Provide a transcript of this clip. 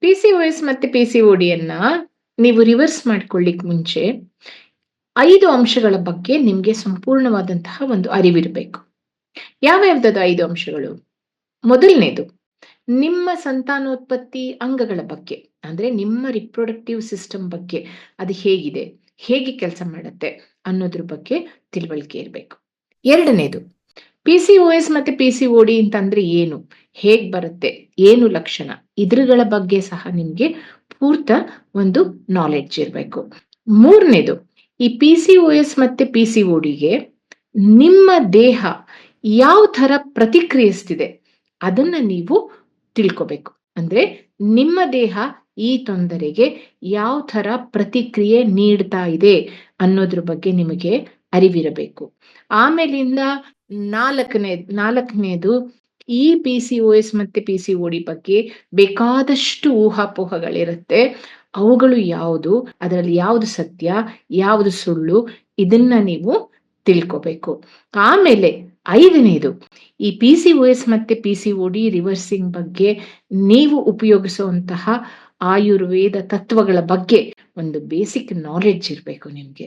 P C O S ಮತ್ತೆ P C ಡಿಯನ್ನ ನೀವು ರಿವರ್ಸ್ ಮಾಡ್ಕೊಳ್ಳಿಕ್ ಮುಂಚೆ ಐದು ಅಂಶಗಳ ಬಗ್ಗೆ ನಿಮ್ಗೆ ಸಂಪೂರ್ಣವಾದಂತಹ ಒಂದು ಅರಿವಿರಬೇಕು. ಯಾವ್ಯಾವ್ದದು ಐದು ಅಂಶಗಳು? ಮೊದಲನೇದು, ನಿಮ್ಮ ಸಂತಾನೋತ್ಪತ್ತಿ ಅಂಗಗಳ ಬಗ್ಗೆ, ಅಂದ್ರೆ ನಿಮ್ಮ ರಿಪ್ರೊಡಕ್ಟಿವ್ ಸಿಸ್ಟಮ್ ಬಗ್ಗೆ ಅದು ಹೇಗಿದೆ, ಹೇಗೆ ಕೆಲಸ ಮಾಡುತ್ತೆ ಅನ್ನೋದ್ರ ಬಗ್ಗೆ ತಿಳುವಳಿಕೆ ಇರಬೇಕು. ಎರಡನೇದು ಪಿ ಸಿ ಒ ಎಸ್ ಮತ್ತೆ ಪಿ ಸಿ ಡಿ ಅಂತಂದ್ರೆ ಏನು? ಹೇಗ್ ಬರುತ್ತೆ? ಏನು ಲಕ್ಷಣ? ಇದ್ರಗಳ ಬಗ್ಗೆ ಸಹ ನಿಮ್ಗೆ ಪೂರ್ತ ಒಂದು ನಾಲೆಡ್ಜ್ ಇರಬೇಕು. ಮೂರನೇದು, ಈ ಪಿ ಸಿ ಒ ಎಸ್ ಮತ್ತೆ ಪಿ ಸಿ ಡಿಗೆ ನಿಮ್ಮ ದೇಹ ಯಾವ ತರ ಪ್ರತಿಕ್ರಿಯಿಸ್ತಿದೆ? ಅದನ್ನ ನೀವು ತಿಳ್ಕೊಬೇಕು. ಅಂದ್ರೆ ನಿಮ್ಮ ದೇಹ ಈ ತೊಂದರೆಗೆ ಯಾವ ತರ ಪ್ರತಿಕ್ರಿಯೆ ನೀಡ್ತಾ ಇದೆ ಅನ್ನೋದ್ರ ಬಗ್ಗೆ ನಿಮಗೆ ಅರಿವಿರಬೇಕು. ಆಮೇಲಿಂದ ನಾಲ್ಕನೇ, ನಾಲ್ಕನೇದು ಈ ಪಿ ಸಿ ಒ ಎಸ್ ಮತ್ತೆ ಪಿ ಸಿ ಡಿ ಬಗ್ಗೆ ಬೇಕಾದಷ್ಟು ಊಹಾಪೋಹಗಳಿರುತ್ತೆ. ಅವುಗಳು ಯಾವುದು? ಅದರಲ್ಲಿ ಯಾವುದು ಸತ್ಯ, ಯಾವುದು ಸುಳ್ಳು? ಇದನ್ನ ನೀವು ತಿಳ್ಕೋಬೇಕು. ಆಮೇಲೆ ಐದನೇದು, ಈ ಪಿ ಸಿ ಒ ಎಸ್ ಮತ್ತೆ ಪಿ ಸಿ ಡಿ ರಿವರ್ಸಿಂಗ್ ಬಗ್ಗೆ ನೀವು ಉಪಯೋಗಿಸುವಂತಹ ಆಯುರ್ವೇದ ತತ್ವಗಳ ಬಗ್ಗೆ ಒಂದು ಬೇಸಿಕ್ ನಾಲೆಡ್ಜ್ ಇರಬೇಕು ನಿಮ್ಗೆ.